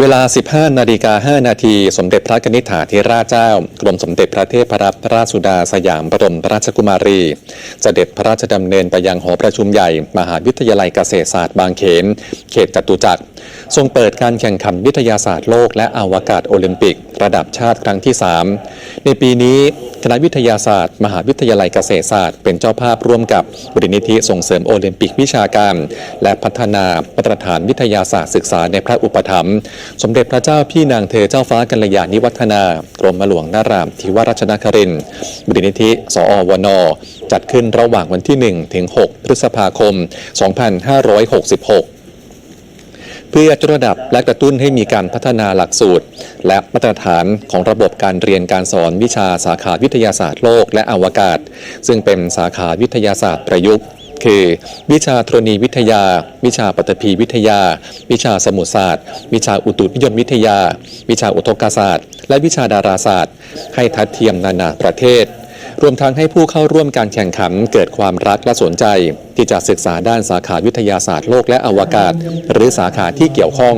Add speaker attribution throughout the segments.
Speaker 1: เวลา 15 นาฬิกา 5 นาที สมเด็จพระกนิษฐาธิราชเจ้า กรมสมเด็จพระเทพรัตนราชสุดาสยามบรมราชกุมารีเสด็จพระราชดำเนินไปยังหอประชุมใหญ่ มหาวิทยาลัยเกษตรศาสตร์บางเขน เขตจตุจักร ทรงเปิดการแข่งขันวิทยาศาสตร์โลกและอวกาศโอลิมปิก ระดับชาติครั้งที่ 3 ในปีนี้ คณะวิทยาศาสตร์ มหาวิทยาลัยเกษตรศาสตร์ เป็นเจ้าภาพร่วมกับบริณิธิส่งเสริมโอลิมปิกวิชาการ และพัฒนามาตรฐานวิทยาศาสตร์ศึกษาในพระอุปถัมภ์สมเด็จพระเจ้าพี่นางเธอเจ้าฟ้ากัลยาณิวัฒนากรมหลวงนารามทิวราชนครินบริณิธิ สอวนจัดขึ้นระหว่างวันที่ 1 ถึง 6 พฤษภาคม 2566 พื่อยกระดับและกระตุ้นให้มีการพัฒนาหลักสูตร และมาตรฐานของระบบการเรียนการสอนวิชาสาขาวิทยาศาสตร์โลกและอวกาศ ซึ่งเป็นสาขาวิทยาศาสตร์ประยุกต์ คือ วิชาธรณีวิทยา วิชาปฐพีวิทยา วิชาสมุทรศาสตร์ วิชาอุตุนิยมวิทยา วิชาอุทกศาสตร์ และวิชาดาราศาสตร์ ให้ทัดเทียมนานาประเทศ รวมทั้งให้ผู้เข้าร่วมการแข่งขันเกิดความรักและสนใจ ที่จะศึกษาด้านสาขาวิทยาศาสตร์โลกและอวกาศ หรือสาขาที่เกี่ยวข้อง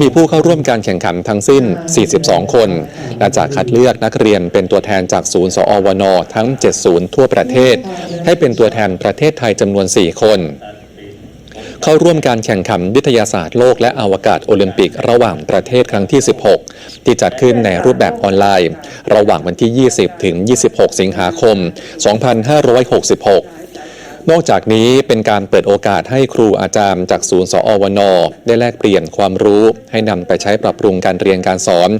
Speaker 1: มีผู้เข้าร่วมการแข่งขันทั้งสิ้น 42 คนและจากคัดเลือกนักเรียนเป็นตัวแทนจากศูนย์สอวนทั้ง 70 ทั่วประเทศ ให้เป็นตัวแทนประเทศไทยจำนวน 4 คน เข้าร่วมการแข่งขันวิทยาศาสตร์โลกและอวกาศโอลิมปิก ระหว่างประเทศครั้งที่ 16 ที่จัดขึ้นในรูปแบบออนไลน์ ระหว่างวันที่ 20 ถึง 26 สิงหาคม 2566นอกจากนี้เป็นการเปิดโอกาสให้ครูอาจารย์จากศูนย์สอวนได้แลกเปลี่ยนความรู้ ให้นำไปใช้ปรับปรุงการเรียนการสอน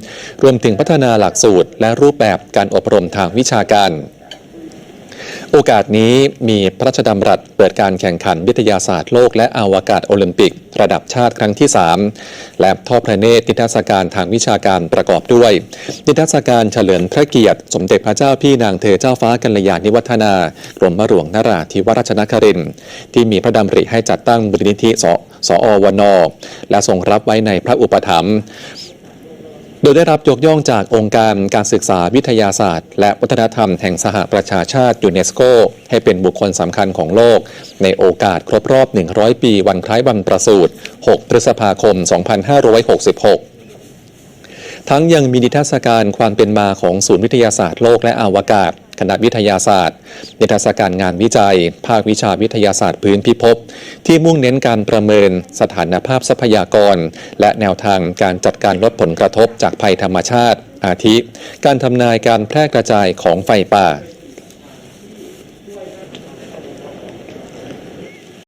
Speaker 1: รวมถึงพัฒนาหลักสูตร และรูปแบบการอบรมทางวิชาการ โอกาสนี้มีพระราชดำรัสเปิดการแข่งขันวิทยาศาสตร์โลกและอวกาศโอลิมปิก ระดับชาติครั้งที่ 3 และทอดพระเนตรนิทรรศการทางวิชาการประกอบด้วย นิทรรศการเฉลิมพระเกียรติ สมเด็จพระเจ้าพี่นางเธอเจ้าฟ้ากัลยาณิวัฒนากรมหลวงนราธิวราชนครินทร์ที่มีพระดำริให้จัดตั้งบริณิธิสสอวนและทรงรับไว้ในพระอุปถัมภ์ โดยได้รับยกย่องจากองค์การการศึกษาวิทยาศาสตร์ และวัฒนธรรมแห่งสหประชาชาติยูเนสโก ให้เป็นบุคคลสำคัญของโลก ในโอกาสครบรอบ 100 ปีวันคล้ายวันประสูติ 6 พฤษภาคม 2566ทั้งยังมีนิทรรศการความเป็นมาของศูนย์วิทยาศาสตร์โลกและอวกาศ คณะวิทยาศาสตร์ นิทรรศการงานวิจัย ภาควิชาวิทยาศาสตร์พื้นพิภพที่มุ่งเน้นการประเมินสถานภาพทรัพยากร และแนวทางการจัดการลดผลกระทบจากภัยธรรมชาติ อาทิ การทำนายการแพร่กระจายของไฟป่า